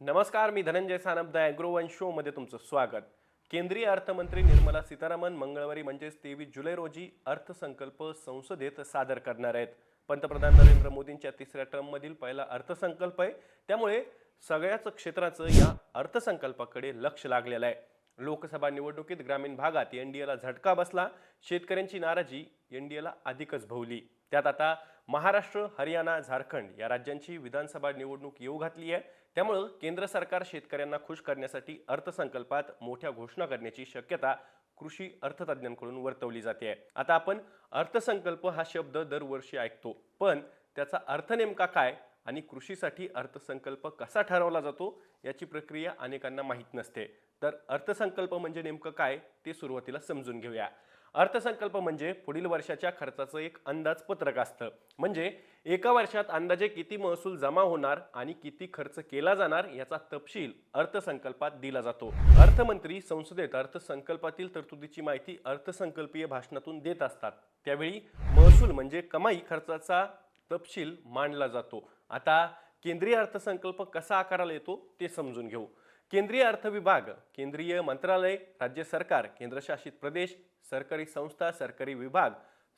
नमस्कार मी धनंजय सानप द अॅग्रोवन शोमध्ये तुमचं स्वागत. केंद्रीय अर्थमंत्री निर्मला सीतारामन मंगळवारी म्हणजेच तेवीस जुलै रोजी अर्थसंकल्प संसदेत सादर करणार आहेत. पंतप्रधान नरेंद्र मोदींच्या तिसऱ्या टर्ममधील पहिला अर्थसंकल्प आहे. त्यामुळे सगळ्याच क्षेत्राचं या अर्थसंकल्पाकडे लक्ष लागलेलं आहे. लोकसभा निवडणुकीत ग्रामीण भागात एनडीएला झटका बसला. शेतकऱ्यांची नाराजी एनडीएला अधिकच भवली. त्यात आता महाराष्ट्र हरियाणा झारखंड या राज्यांची विधानसभा निवडणूक येऊ घातली आहे. त्यामुळं केंद्र सरकार शेतकऱ्यांना खुश करण्यासाठी अर्थसंकल्पात मोठ्या घोषणा करण्याची शक्यता कृषी अर्थतज्ञांकडून वर्तवली जाते आता आपण अर्थसंकल्प हा शब्द दरवर्षी ऐकतो पण त्याचा अर्थ नेमका काय आणि कृषीसाठी अर्थसंकल्प कसा ठरवला जातो याची प्रक्रिया अनेकांना माहीत नसते. तर अर्थसंकल्प म्हणजे नेमकं काय ते सुरुवातीला समजून घेऊया. अर्थसंकल्प म्हणजे पुढील वर्षाच्या खर्चाचं एक अंदाजपत्रक असतं. म्हणजे एका वर्षात अंदाजे किती महसूल जमा होणार आणि किती खर्च केला जाणार याचा तपशील अर्थसंकल्पात दिला जातो. अर्थमंत्री संसदेत अर्थसंकल्पातील तरतुदीची माहिती अर्थसंकल्पीय भाषणातून देत असतात. त्यावेळी महसूल म्हणजे कमाई खर्चाचा तपशील मांडला जातो. आता केंद्रीय अर्थसंकल्प कसा आकाराला येतो ते समजून घेऊ. केंद्रीय अर्थ विभाग केंद्रीय मंत्रालय राज्य सरकार केंद्रशासित प्रदेश सरकारी संस्था सरकारी विभाग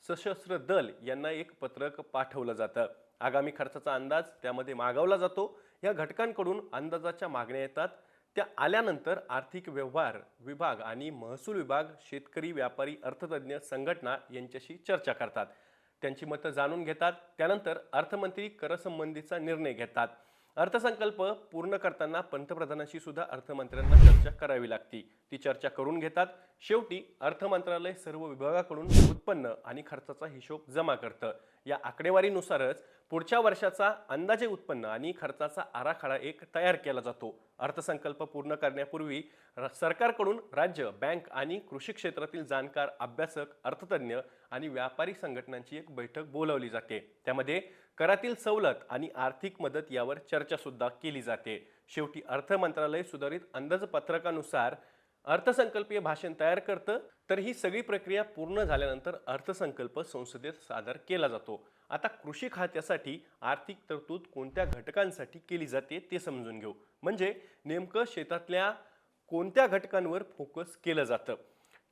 सशस्त्र दल यांना एक पत्रक पाठवलं जातं. आगामी खर्चाचा अंदाज त्यामध्ये मागवला जातो. या घटकांकडून अंदाजाच्या मागण्या येतात. त्या आल्यानंतर आर्थिक व्यवहार विभाग आणि महसूल विभाग शेतकरी व्यापारी अर्थतज्ञ संघटना यांच्याशी चर्चा करतात. त्यांची मतं जाणून घेतात. त्यानंतर अर्थमंत्री करसंबंधीचा निर्णय घेतात. अर्थसंकल्प पूर्ण करताना पंतप्रधानांशी सुद्धा अर्थमंत्र्यांना चर्चा करावी लागती. ती चर्चा करून घेतात. शेवटी अर्थ मंत्रालय सर्व विभागाकडून उत्पन्न आणि खर्चाचा हिशोब जमा करतं. या आकडेवारीनुसारच पुढच्या वर्षाचा अंदाजे उत्पन्न आणि खर्चाचा आराखडा एक तयार केला जातो. अर्थसंकल्प पूर्ण करण्यापूर्वी र- सरकारकडून राज्य बँक आणि कृषी क्षेत्रातील जाणकार अभ्यासक अर्थतज्ञ आणि व्यापारी संघटनांची एक बैठक बोलावली जाते. त्यामध्ये करातील सवलत आणि आर्थिक मदत यावर चर्चासुद्धा केली जाते. शेवटी अर्थ मंत्रालय सुधारित अंदाजपत्रकानुसार अर्थसंकल्पीय भाषण तयार करतं तर ही सगळी प्रक्रिया पूर्ण झाल्यानंतर अर्थसंकल्प संसदेत सादर केला जातो. आता कृषी खात्यासाठी आर्थिक तरतूद कोणत्या घटकांसाठी केली जाते ते समजून घेऊ. म्हणजे नेमकं शेतातल्या कोणत्या घटकांवर फोकस केलं जातं?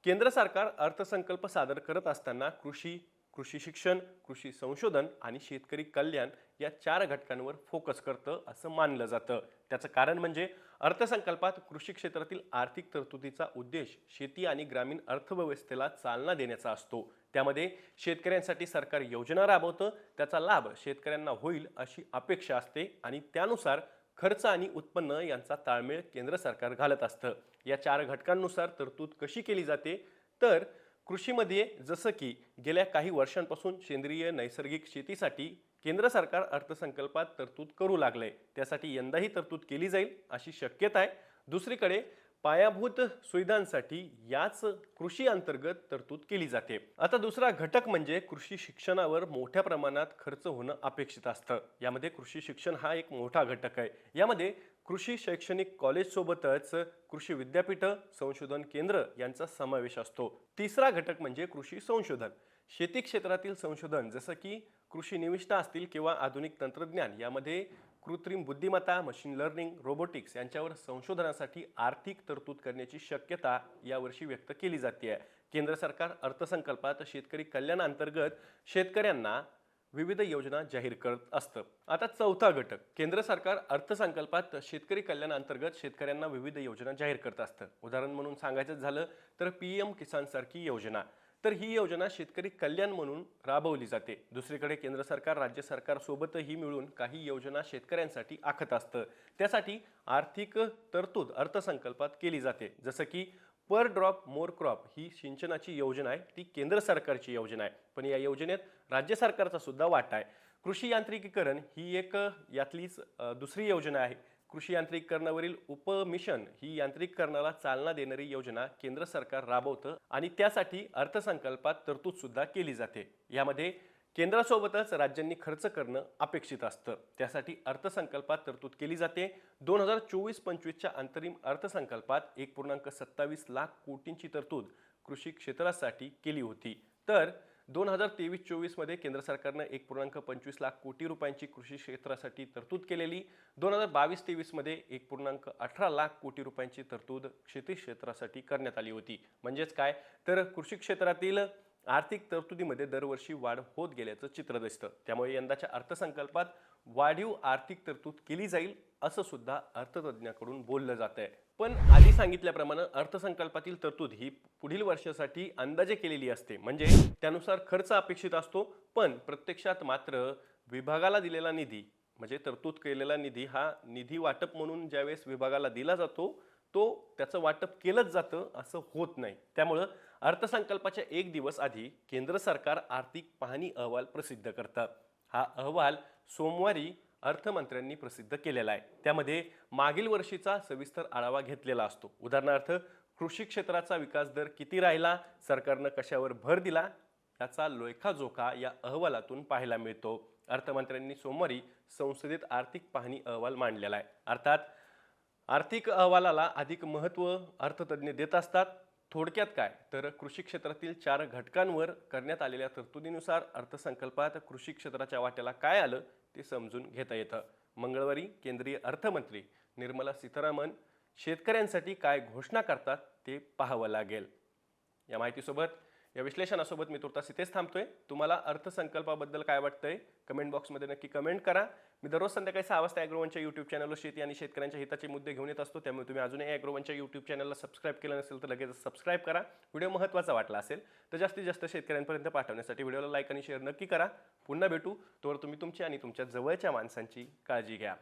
केंद्र सरकार अर्थसंकल्प सादर करत असताना कृषी कृषी शिक्षण कृषी संशोधन आणि शेतकरी कल्याण या चार घटकांवर फोकस करतं असं मानलं जातं. त्याचं कारण म्हणजे अर्थसंकल्पात कृषी क्षेत्रातील आर्थिक तरतुदीचा उद्देश शेती आणि ग्रामीण अर्थव्यवस्थेला चालना देण्याचा असतो. त्यामध्ये शेतकऱ्यांसाठी सरकार योजना राबवतं त्याचा लाभ शेतकऱ्यांना होईल अशी अपेक्षा असते आणि त्यानुसार खर्च आणि उत्पन्न यांचा ताळमेळ केंद्र सरकार घालत असतं. या चार घटकांनुसार तरतूद कशी केली जाते? तर कृषीमध्ये जसं की गेल्या काही वर्षांपासून सेंद्रिय नैसर्गिक शेतीसाठी केंद्र सरकार अर्थसंकल्पात तरतूद करू लागलंय. त्यासाठी यंदाही तरतूद केली जाईल अशी शक्यता आहे. दुसरीकडे पायाभूत सुविधांसाठी याच कृषी अंतर्गत तरतूद केली जाते. आता दुसरा घटक म्हणजे कृषी शिक्षणावर मोठ्या प्रमाणात खर्च होणं अपेक्षित असतं. यामध्ये कृषी शिक्षण हा एक मोठा घटक आहे. यामध्ये कृषी शैक्षणिक कॉलेजसोबतच कृषी विद्यापीठ संशोधन केंद्र यांचा समावेश असतो. तिसरा घटक म्हणजे कृषी संशोधन. शेती क्षेत्रातील संशोधन जसं की कृषी निविष्ठा असतील किंवा आधुनिक तंत्रज्ञान यामध्ये कृत्रिम बुद्धिमत्ता मशीन लर्निंग रोबोटिक्स यांच्यावर संशोधनासाठी आर्थिक तरतूद करण्याची शक्यता यावर्षी व्यक्त केली जाते केंद्र सरकार अर्थसंकल्पात शेतकरी कल्याणांतर्गत शेतकऱ्यांना विविध योजना जाहीर करत असतं. आता चौथा घटक केंद्र सरकार अर्थसंकल्पात शेतकरी कल्याणांतर्गत शेतकऱ्यांना विविध योजना जाहीर करत असतं. उदाहरण म्हणून सांगायचं झालं तर पी एम किसान सारखी योजना. तर ही योजना शेतकरी कल्याण म्हणून राबवली जाते. दुसरीकडे केंद्र सरकार राज्य सरकारसोबतही मिळून काही योजना शेतकऱ्यांसाठी आखत असतं. त्यासाठी आर्थिक तरतूद अर्थसंकल्पात केली जाते. जसं की पर ड्रॉप मोर क्रॉप ही सिंचनाची योजना आहे ती केंद्र सरकारची योजना आहे. पण या योजनेत राज्य सरकारचा सुद्धा वाटा आहे. कृषी यांत्रिकीकरण ही एक यातलीच दुसरी योजना आहे. कृषी यांत्रिकीकरणावरील उपमिशन ही यांत्रिकीकरणाला चालना देणारी योजना केंद्र सरकार राबवतं आणि त्यासाठी अर्थसंकल्पात तरतूद सुद्धा केली जाते. यामध्ये केंद्रासोबतच राज्यांनी खर्च करणं अपेक्षित असतं. त्यासाठी अर्थसंकल्पात तरतूद केली जाते. दोन हजार चोवीस पंचवीसच्या अंतरिम अर्थसंकल्पात एक पूर्णांक सत्तावीस लाख कोटींची तरतूद कृषी क्षेत्रासाठी केली होती. तर दोन हजार तेवीस चोवीसमध्ये केंद्र सरकारनं एक पूर्णांक पंचवीस लाख कोटी रुपयांची कृषी क्षेत्रासाठी तरतूद केलेली. दोन हजार बावीस तेवीसमध्ये एक पूर्णांक अठरा लाख कोटी रुपयांची तरतूद शेती क्षेत्रासाठी करण्यात आली होती. म्हणजेच काय? तर कृषी क्षेत्रातील आर्थिक तरतुदीमध्ये दरवर्षी वाढ होत गेल्याचं चित्र दिसतं. त्यामुळे यंदाच्या अर्थसंकल्पात वाढीव आर्थिक तरतूद केली जाईल असं सुद्धा अर्थतज्ञाकडून बोललं जात आहे पण आधी सांगितल्याप्रमाणे अर्थसंकल्पातील तरतूद ही पुढील वर्षासाठी अंदाजे केलेली असते. म्हणजे त्यानुसार खर्च अपेक्षित असतो पण प्रत्यक्षात मात्र विभागाला दिलेला निधी म्हणजे तरतूद केलेला निधी हा निधी वाटप म्हणून ज्यावेळेस विभागाला दिला जातो तो त्याचं वाटप केलंच जातं असं होत नाही. त्यामुळं अर्थसंकल्पाच्या एक दिवस आधी केंद्र सरकार आर्थिक पाहणी अहवाल प्रसिद्ध करतं. हा अहवाल सोमवारी अर्थमंत्र्यांनी प्रसिद्ध केलेला आहे. त्यामध्ये मागील वर्षीचा सविस्तर आढावा घेतलेला असतो. उदाहरणार्थ कृषी क्षेत्राचा विकास दर किती राहिला सरकारनं कशावर भर दिला याचा लेखाजोखा या अहवालातून पाहायला मिळतो. अर्थमंत्र्यांनी सोमवारी संसदेत आर्थिक पाहणी अहवाल मांडलेला आहे. अर्थात आर्थिक अहवालाला अधिक महत्त्व अर्थतज्ञ देत असतात. थोडक्यात काय? तर कृषी क्षेत्रातील चार घटकांवर करण्यात आलेल्या तरतुदीनुसार अर्थसंकल्पात कृषी क्षेत्राच्या वाट्याला काय आलं ते समजून घेता येतं. मंगळवारी केंद्रीय अर्थमंत्री निर्मला सीतारामन शेतकऱ्यांसाठी काय घोषणा करतात ते पाहावं लागेल. या माहितीसोबत या विश्लेषणासोबत मी तुर्तास इथेच थांबतोय. तुम्हाला अर्थसंकल्पाबद्दल काय वाटतंय? कमेंट बॉक्समध्ये नक्की कमेंट करा. मी दररोज संध्याकाळी सहा वाजता ॲग्रोवनच्या यूट्यूब चॅनलवर शेती आणि शेतकऱ्यांच्या हिताचे मुद्दे घेऊन येत असतो. त्यामुळे तुम्ही अजूनही ॲग्रोवनच्या यूट्यूब चॅनलला सबस्क्राईब केलं नसेल तर लगेच सबस्क्राईब करा. व्हिडिओ महत्त्वाचा वाटला असेल तर जास्तीत जास्त शेतकऱ्यांपर्यंत पाठवण्यासाठी व्हिडिओला लाईक आणि शेअर नक्की करा. पुन्हा भेटू. तोवर तुम्ही तुमची आणि तुमच्या जवळच्या माणसांची काळजी घ्या.